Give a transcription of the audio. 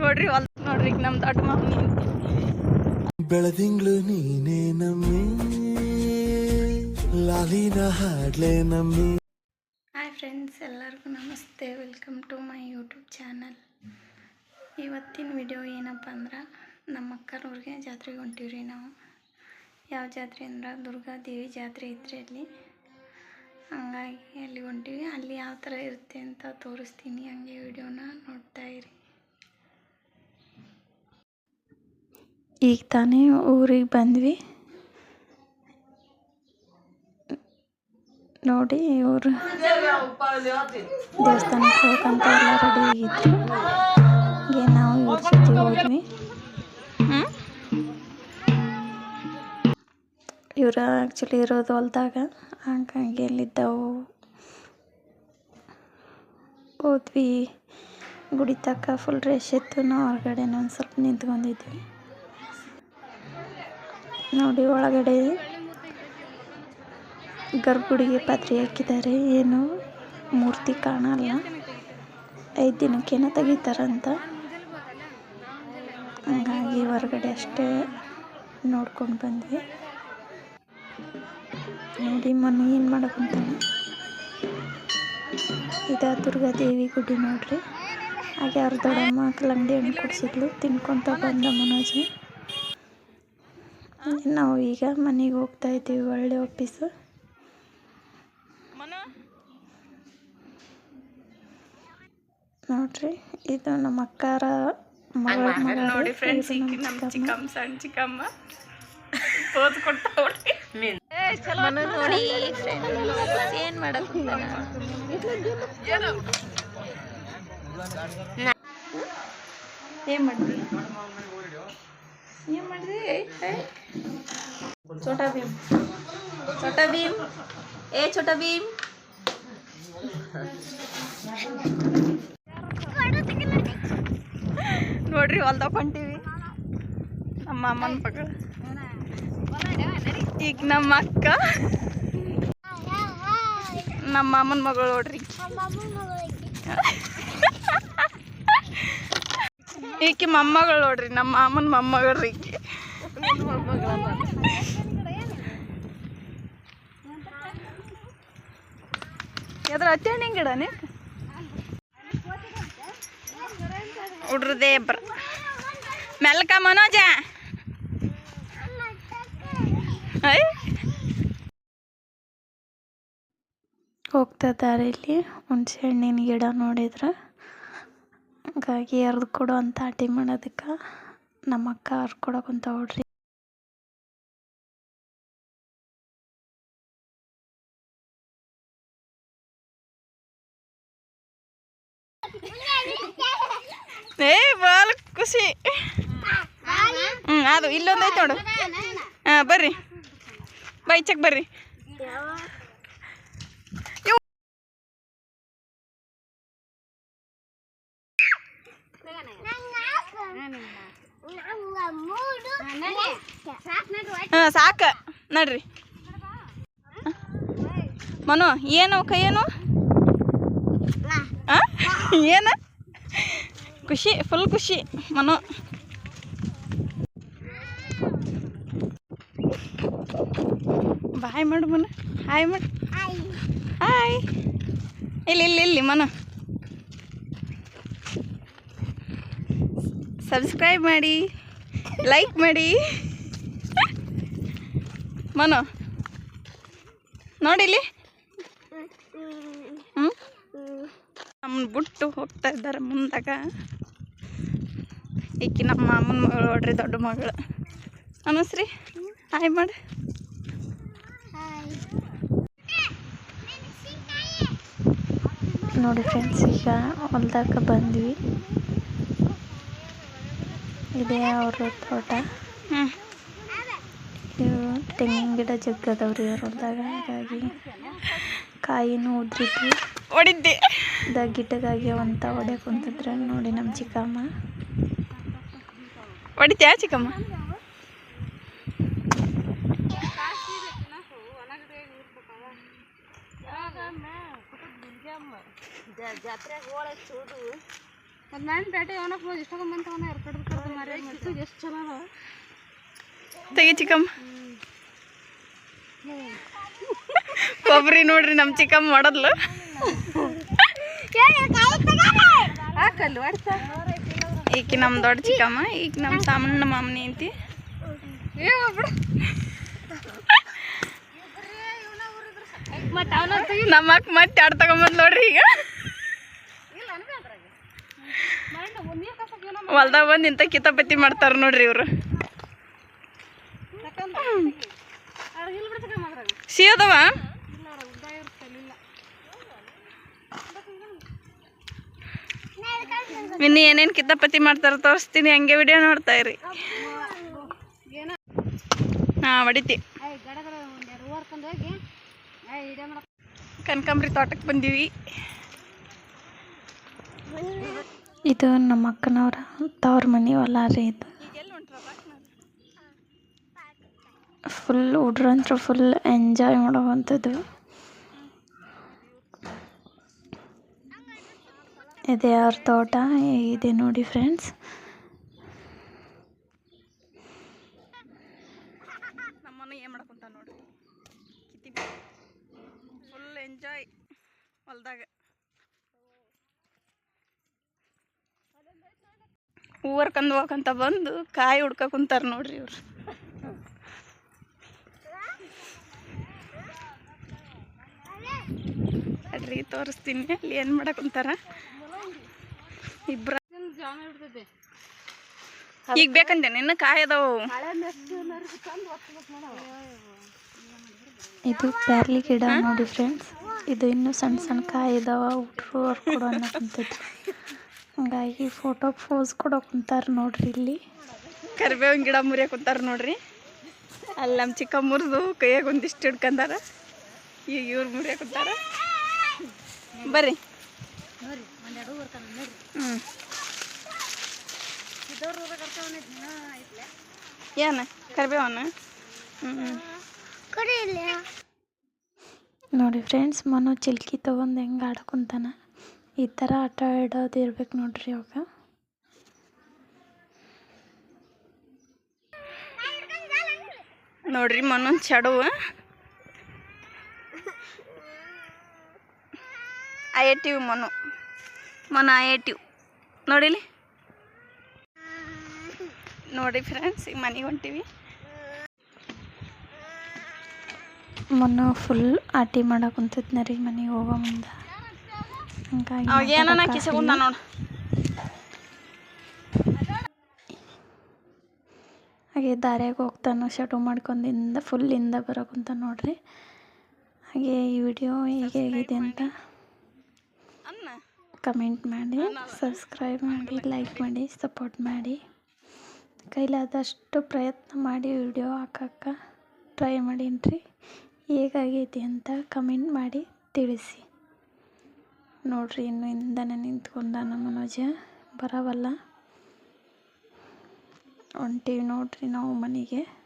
ನೋಡ್ರಿ ಹೊಲ್ ನೋಡ್ರಿ ಈಗ ನಮ್ಮ ದೊಡ್ಡ ಮಾಮನಿ ಬೆಳದಿಂಗ್ಳು ನೀನೇ ನಮ್ಮಿ. ಲಾಲಿನ ಹಾಡ್ಲೆ ನಮ್ಮಿ. ಹಾಯ್ ಫ್ರೆಂಡ್ಸ್ ಎಲ್ಲರಿಗೂ ನಮಸ್ತೆ. Welcome to my YouTube channel. ಇವತ್ತಿನ ವಿಡಿಯೋ ಏನಪ್ಪ ಅಂದ್ರೆ ನಮ್ಮ ಅಕ್ಕನವ್ರಿಗೆ ಜಾತ್ರೆಗೆ ಹೊಂಟೀವ್ರಿ ನಾವು. ಯಾವ ಜಾತ್ರೆ ಅಂದ್ರೆ ದುರ್ಗಾದೇವಿ ಜಾತ್ರೆ ಇದ್ದರೆ ಅಲ್ಲಿ. ಹಂಗಾಗಿ ಅಲ್ಲಿ ಹೊಂಟೀವಿ. ಅಲ್ಲಿ ಯಾವ ಥರ ಇರುತ್ತೆ ಅಂತ ತೋರಿಸ್ತೀನಿ. ಹಂಗೆ ವಿಡಿಯೋನ ನೋಡ್ತಾ ಇರಿ. ಈಗ ತಾನೇ ಊರಿಗೆ ಬಂದ್ವಿ. ನೋಡಿ ಇವರು ದೇವಸ್ಥಾನಕ್ಕೆ ಹೋಗಂತ ಎಲ್ಲ ರೆಡಿ ಆಗಿದ್ರು. ಹೀಗೆ ನಾವು ಇವ್ರ ಜೊತೆ ಹೋದ್ವಿ. ಇವರು ಆ್ಯಕ್ಚುಲಿ ಇರೋದು ಹೊಲ್ದಾಗ. ಹಂಗಾಗಿ ಎಲ್ಲಿದ್ದವು. ಹೋದ್ವಿ. ಗುಡಿ ತಕ್ಕ ಫುಲ್ ರೇಷ್ ಇತ್ತು. ನಾವು ಹೊರಗಡೆ ಒಂದು ಸ್ವಲ್ಪ ನಿಂತ್ಕೊಂಡಿದ್ವಿ. ನೋಡಿ ಒಳಗಡೆ ಗರ್ಭಗುಡಿಗೆ ಪಾತ್ರೆ ಹಾಕಿದ್ದಾರೆ. ಏನು ಮೂರ್ತಿ ಕಾಣಲ್ಲ. ಐದು ದಿನಕ್ಕೇನೋ ತೆಗಿತಾರಂತ. ಹಂಗಾಗಿ ಹೊರಗಡೆ ಅಷ್ಟೇ ನೋಡ್ಕೊಂಡು ಬಂದ್ವಿ. ನೋಡಿ ಮೊನ್ನೆ ಏನು ಮಾಡೋಕ್ಕಂತಾನೆ ಇದ ದುರ್ಗಾದೇವಿ ಗುಡಿ ನೋಡ್ರಿ. ಹಾಗೆ ಅವ್ರ ದೊಡ್ಡಮ್ಮ ಕಲ್ಲಂಗಡಿ ಹಣ್ಣು ಕೊಡಿಸಿದ್ಲು. ತಿನ್ಕೊತ ಬಂದ ಮನೋಜ್. ನಾವು ಈಗ ಮನೆಗೆ ಹೋಗ್ತಾ ಇದ್ದೀವಿ ಒಳ್ಳೆ ಆಫೀಸ್ ನೋಡ್ರಿ ಇದು ನಮ್ಮ ಅಕ್ಕಾರ ಮಗಳ ಮಗ ನೋಡಿ ಫ್ರೆಂಡ್ಸ್ ನಮ್ಮ ಚಿಕ್ಕಮ್ಮ. ಸಣ್ಣ ಚಿಕ್ಕಮ್ಮ. ಮನು ನೋಡಿ. ಏನು ಮಾಡಕ್ಕೆ ಏನು ಮಾಡಿದ್ರಿ ಏನು ಮಾಡಿದ್ರಿ ನೋಡ್ರಿ ಹೊಲ್ದಾಗ ಹೊಂಟೀವಿ. ನಮ್ಮ ಅಮ್ಮನ ಮಗಳು ಈಗ ನಮ್ಮ ಅಕ್ಕ. ನಮ್ಮ ಮಾಮನ ಮಗಳು ನೋಡ್ರಿ. ಈಕೆ ಮೊಮ್ಮಗಳು ನೋಡ್ರಿ, ನಮ್ಮ ಮಾಮನ ಮೊಮ್ಮಗಳ್ರಿ ಈಕಿ. ಎದ್ರ ಹತ್ತಣ್ಣಿನ ಗಿಡನೇ ಹುಡ್ರದೇ ಇಬ್ರ. ಮೆಲ್ಕ ಮನೋಜ. ಹೋಗ್ತಾ ದಾರಿಯಲ್ಲಿ ಹುಣಸೆ ಹಣ್ಣಿನ ಗಿಡ ನೋಡಿದ್ರೆ. ಹಾಗಾಗಿ ಹರಿದು ಕೊಡು ಅಂತ ಆಟಿ ಮಾಡೋದಕ್ಕೆ ನಮ್ಮ ಅಕ್ಕ ಹರ್ಕೊಡಕ್ಕೆ ಕುಂತ ಹೊಡ್ರಿ. ಏ ಭಾಳ ಖುಷಿ ಹ್ಞೂ ಅದು ಇಲ್ಲೊಂದು ಐತೆ ನೋಡು. ಹಾಂ, ಬರ್ರಿ. ಬೈ ಚೆಕ್ ಬರ್ರಿ ಹಾಂ, ಸಾಕು. ನಡ್ರಿ. ಮನು, ಏನು ಕೈಯೇನು ಏನು? ಏನು? ಖುಷಿ ಫುಲ್ ಖುಷಿ, ಮನು. ಬಾಯ್ ಮಾಡು ಮನ. ಹಾಯ್ ಮಾಡು ಹಾಯ್ ಇಲ್ಲಿ ಇಲ್ಲಿ ಇಲ್ಲಿ ಮನ. ಸಬ್ಸ್ಕ್ರೈಬ್ ಮಾಡಿ ಲೈಕ್ ಮಾಡಿ. ಮನು. ನೋಡಿಲಿ ಹ್ಞೂ ನಮ್ಮನ್ನ ಬಿಟ್ಟು ಹೋಗ್ತಾ ಇದ್ದಾರೆ ಮುಂದಾಗ. ಈಕಿ ನಮ್ಮ ಮಾಮನ ಮಗಳು ನೋಡ್ರಿ ದೊಡ್ಡ ಮಗಳು. ಅನಸ್ರಿ. ಹಾಯ್ ಮಾಡಿ. ನೋಡಿ ಫ್ರೆಂಡ್ಸ್ ಈಗ ಹೊಲ್ದಾಗ ಬಂದ್ವಿ. ಇದೆ ಅವ್ರ ತೋಟ. ಇವು ತೆಂಗಿನ ಗಿಡ ಜಗ್ಗದವ್ರಿ ಅವ್ರ ಹೊಲ್ದಾಗ. ಹಾಗಾಗಿ ಕಾಯಿನೂ ಉದ್ರಿದ್ವಿ. ಹೊಡಿದ್ದೆ. ಗಿಡಗಾಗಿ ಅಂತ ಹೊಡೆ ಕುಂತಿದ್ರೆ ನೋಡಿ ನಮ್ಮ ಚಿಕ್ಕಮ್ಮ. ಹೊಡಿತ್ಯಾ ಚಿಕ್ಕಮ್ಮ? ನಾನು ಪೇಟೆ ಅವನಕ್ಕೆ ಹೋಗಿ ಇಷ್ಟ ಮಂದಿ ತಗೊಂಡ ಎರಡು ಕಡೆ ಮಾರಿ ಎಷ್ಟು ಚಲೋ ತೆಗಿ ಚಿಕ್ಕಮ್ಮ. ಕೊಬ್ಬರಿ ನೋಡ್ರಿ ನಮ್ಮ ಚಿಕ್ಕಮ್ಮ ಮಾಡದ್ಲು. ಈಕಿ ನಮ್ಮ ದೊಡ್ಡ ಚಿಕ್ಕಮ್ಮ ಈಗ ನಮ್ಮ ಸಾಮಾನ್ಯ ಮಾಮನಿ ಅಂತಿ ಏ ಒಬ್ರು ಮತ್ತೆ ಅವನ ನಮ್ಮ ಅಕ್ಕ ಮತ್ತೆ ಎರಡು ತಗೊಂಬಂದ್ ನೋಡ್ರಿ ಈಗ. ಹೊಲ್ದಾಗ ಬಂದು ಇಂಥ ಕಿತಾಪತಿ ಮಾಡ್ತಾರ ನೋಡ್ರಿ ಇವ್ರು. ಸಿಯೋದವ ಇನ್ನು ಏನೇನು ಕಿತಾಪತಿ ಮಾಡ್ತಾರ ತೋರಿಸ್ತೀನಿ ಹಂಗೆ ವಿಡಿಯೋ ನೋಡ್ತಾ ಇರಿ. ಹಾಂ ಹೊಡಿತಿ. ಕನಕಾಂಬ್ರಿ ತೋಟಕ್ಕೆ ಬಂದೀವಿ. ಇದು ನಮ್ಮ ಅಕ್ಕನವ್ರ ತವ್ರ ಮನೆ ಹೊಲ ರೀ ಇದು. ಫುಲ್ ಹುಡ್ರಂತ್ರ ಫುಲ್ ಎಂಜಾಯ್ ಮಾಡೋವಂಥದ್ದು. ಇದೆ ಅವ್ರ ತೋಟ? ಇದೆ ನೋಡಿ ಫ್ರೆಂಡ್ಸ್ ನಮ್ಮನ್ನು ಏನು ಮಾಡ್ಕೊಂತ ನೋಡ್ರಿ ಕಿತಿ ಫುಲ್ ಎಂಜಾಯ್ ಹೊಲ್ದಾಗ. ಹೂವರ್ಕಂದು ಹೋಗಂತ ಬಂದು ಕಾಯಿ ಹುಡ್ಕ ಕುಂತಾರ ನೋಡ್ರಿ ಇವ್ರು. ಅಡ್ರಿ ತೋರಿಸ್ತೀನಿ ಅಲ್ಲಿ ಏನು ಮಾಡಕ್ ಕುಂತಾರ? ಇಬ್ರ ಈಗ ಬೇಕಂದೆ ನಿನ್ನ ಕಾಯಿ ಅದಾವ. ಇದು ಪ್ಯಾರ್ಲಿ ಗಿಡ ನೋಡಿ ಫ್ರೆಂಡ್ಸ್ ಇದು ಇನ್ನೂ ಸಣ್ಣ ಸಣ್ಣ ಕಾಯಿ ಇದಾವ ಹುಟ್ರು ಅವ್ರು ಕೊಡೋ ಹಂಗಾಗಿ ಫೋಟೋ ಪೋಸ್ ಕೊಡೋ ಕುಂತಾರೆ ನೋಡ್ರಿ ಇಲ್ಲಿ. ಕರಿಬೇವಿನ ಗಿಡ ಮುರಿಯ ಕುಂತಾರ ನೋಡ್ರಿ. ಅಲ್ಲಿ ನಮ್ಮ ಚಿಕ್ಕ ಮುರಿದು ಕೈಯಾಗ ಒಂದಿಷ್ಟು ಹಿಡ್ಕೊಂಡಾರ ಈಗ ಇವ್ರು ಮುರಿಯ ಕುಂತಾರ. ಬರ್ರಿ. ಹ್ಞೂ ಏನು? ಕರಿಬೇವನ? ಹ್ಞೂ ನೋಡಿ ಫ್ರೆಂಡ್ಸ್ ಮನೋ ಚಿಲ್ಕಿ ತೊಗೊಂಡು ಹೆಂಗೆ ಆಡ್ಕೊಂತಾನ? ಈ ಥರ ಆಟ ಆಡೋದು ಇರ್ಬೇಕು ನೋಡ್ರಿ ಅವಾಗ ನೋಡ್ರಿ ಮನೊಂದು ಚಡು ಐಟಿವ್ ಮನು. ಐ ಐಟಿವ್ ನೋಡಿಲಿ? ನೋಡಿ ಫ್ರೆಂಡ್ಸ್ ಈಗ ಮನೆಗೆ ಹೊಂಟೀವಿ. ಮೊನ್ನೆ ಫುಲ್ ಆಟಿ ಮಾಡಕ್ಕೆ ಕುಂತಿದ್ನ ರೀ ಮನೆಗೆ ಹೋಗೋ ಮುಂದ. ಹಂಗಾಗಿ ಏನನ ನೋಡು. ಹಾಗೆ ದಾರ್ಯಾಗ ಹೋಗ್ತಾನು ಶಟು ಮಾಡ್ಕೊಂಡಿಂದ ಫುಲ್ ಇಂದ ಕುಂತಾನ ನೋಡ್ರಿ. ಹಾಗೆ ಈ ವಿಡಿಯೋ ಹೇಗೆ ಆಗಿದೆ ಅಂತ ಕಮೆಂಟ್ ಮಾಡಿ ಸಬ್ಸ್ಕ್ರೈಬ್ ಮಾಡಿ ಲೈಕ್ ಮಾಡಿ ಸಪೋರ್ಟ್ ಮಾಡಿ. ಕೈಲಾದಷ್ಟು ಪ್ರಯತ್ನ ಮಾಡಿ ವಿಡಿಯೋ ಹಾಕಕ್ಕೆ. ಟ್ರೈ ಮಾಡೀನಿ ರೀ ಹೇಗಾಗೈತಿ ಅಂತ ಕಮೆಂಟ್ ಮಾಡಿ ತಿಳಿಸಿ. ನೋಡ್ರಿ, ಇನ್ನು ಹಿಂದನೇ ನಿಂತ್ಕೊಂಡ ನಮ್ಮ ಮನೋಜ. ಬರವಲ್ಲ. ಹೊಂಟೀವಿ ನೋಡ್ರಿ ನಾವು ಮನೆಗೆ.